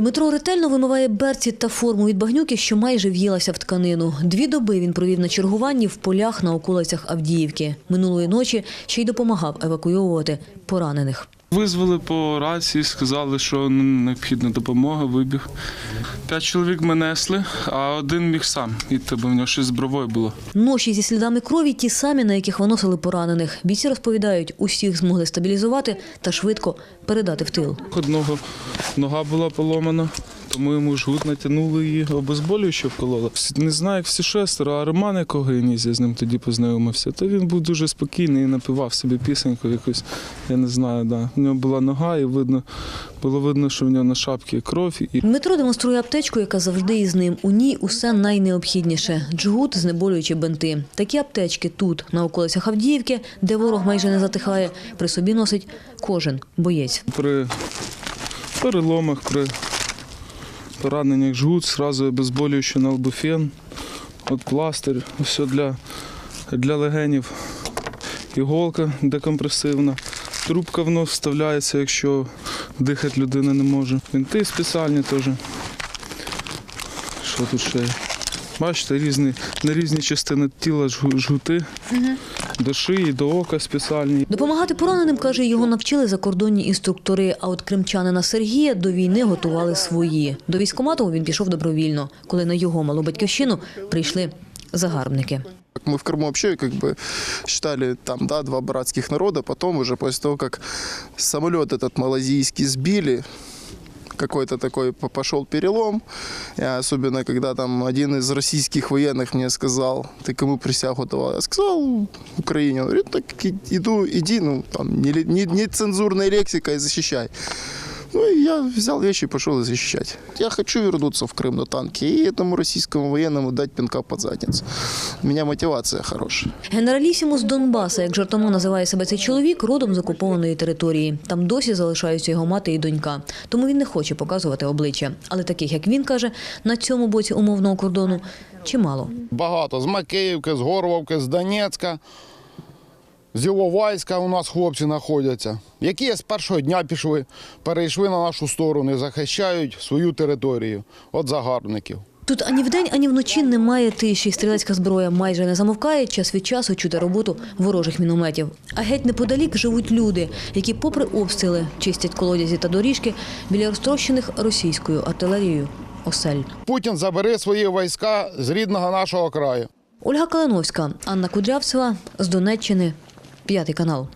Дмитро ретельно вимиває берці та форму від багнюки, що майже в'їлася в тканину. Дві доби він провів на чергуванні в полях на околицях Авдіївки. Минулої ночі ще й допомагав евакуйовувати поранених. Визвали по рації, сказали, що необхідна допомога, вибіг. П'ять чоловік ми несли, а один міг сам йти, бо в нього щось з бровою було. Ноші зі слідами крові ті самі, на яких виносили поранених. Бійці розповідають, усіх змогли стабілізувати та швидко передати в тил. Одного нога була поломана, тому йому жгут натягнули її, обезболююче вкололи. Не знаю, як всі шестеро, а Роман, якого я я з ним тоді познайомився, то він був дуже спокійний і напівав собі пісеньку якусь, я не знаю, да. У нього була нога, і видно, було видно, що в нього на шапці кров. І Дмитро демонструє аптечку, яка завжди із ним. У ній усе найнеобхідніше: джгут, знеболюючі бинти. Такі аптечки тут, на околицях Авдіївки, де ворог майже не затихає, при собі носить кожен боєць. при переломах, при пораненнях жгут, зразу обезболюючи на албуфен, от пластир, все для, для легенів, іголка декомпресивна. Трубка в нос вставляється, якщо дихати людина не може. Вінти спеціальні теж. Що тут ще? є? Бачите, різні, на різні частини тіла жгу- жгути. До шиї, до ока спеціальні. Допомагати пораненим, каже, його навчили закордонні інструктори. А от кримчанина Сергія до війни готували свої. До військкомату він пішов добровільно, коли на його малу батьківщину прийшли загарбники. Мы в Крыму вообще как бы считали там, да, два братских народа. Потом уже после того, как самолет этот малазийский сбили, какой-то такой по- пошел перелом. И особенно, когда там один из российских военных мне сказал, ты кому присягу давал? Я сказал Украине. Он говорит, так и- иду, иди, ну, там, не, не, не цензурной лексикой защищай. Ну, и я взял вещи и пошел защищать. Я хочу вернуться в Крым на танке и этому российскому военному дать пинка под задницу. У меня мотивация хорошая. Генералісімус Донбаса, як жартома називає себе цей чоловік, родом з окупованої території. Там досі залишаються його мати і донька. Тому він не хоче показувати обличчя. Але таких, як він каже, на цьому боці умовного кордону чимало. Багато з Макеївки, з Горловки, з Донецька, з Іловайська у нас хлопці знаходяться, які з першого дня пішли, перейшли на нашу сторону і захищають свою територію від загарбників. Тут ані вдень, ані вночі немає тиші. Стрілецька зброя майже не замовкає. Час від часу чути роботу ворожих мінометів. А геть неподалік живуть люди, які, попри обстріли, чистять колодязі та доріжки біля розтрощених російською артилерією осель. Путін забере свої війська з рідного нашого краю. Ольга Калиновська, Анна Кудрявцева з Донеччини, п'ятий канал.